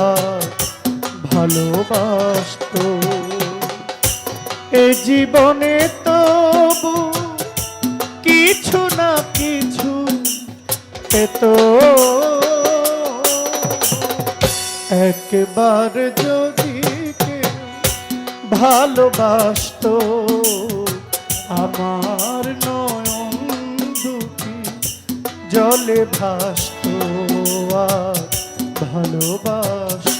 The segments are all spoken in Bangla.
আর ভালোবাসত। এ জীবনে তবু কিছু না কিছু পেত। একবার যদি ভালোবাসত, আমার নয়ন দুটি জলে আর ভালোবাসত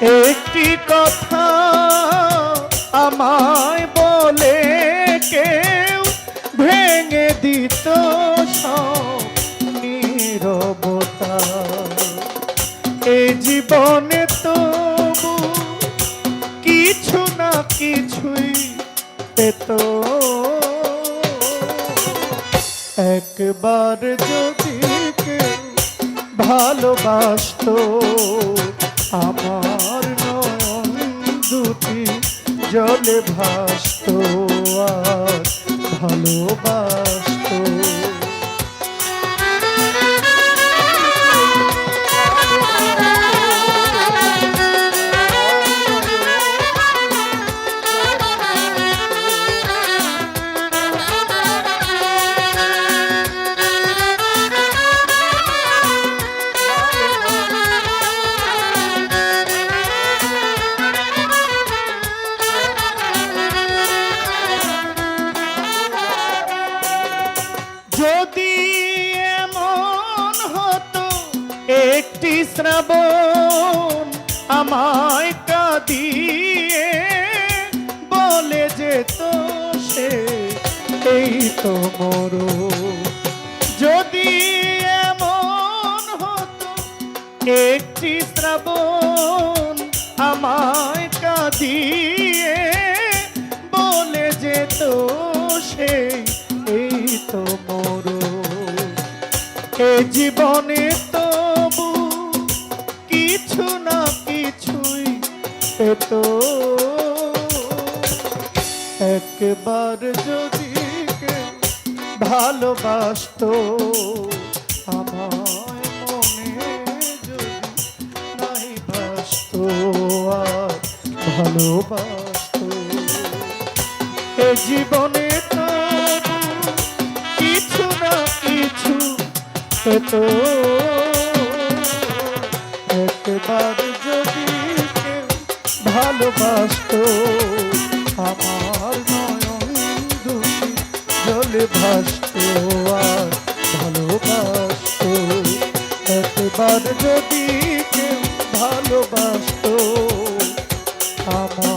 একটি কথা আমায় বলে কেউ ভেঙে দিত নীরবতা। এ জীবনে তবু কিছু না কিছুই পেত। একবার যদি কেউ ভালোবাসত ভাসত আর ভালোবাসত যদি এমন হতো, একটি শ্রাবণ আমায় কাঁদিয়ে বলে যেত সে, এই তো মর। যদি এমন হতো, একটি শ্রাবণ আমায় কাঁদিয়ে জীবনে তবু কিছু না কিছুই পেত। একবার যদি ভালোবাসত মনে যদি নাই বাসত আর ভালোবাসত। এ জীবনে তো পেত একবার যদি ভালোবাসত, আমার নয়ন দুটি জলে ভাসত আর ভালোবাসত। একবার যদি ভালোবাসত, আমার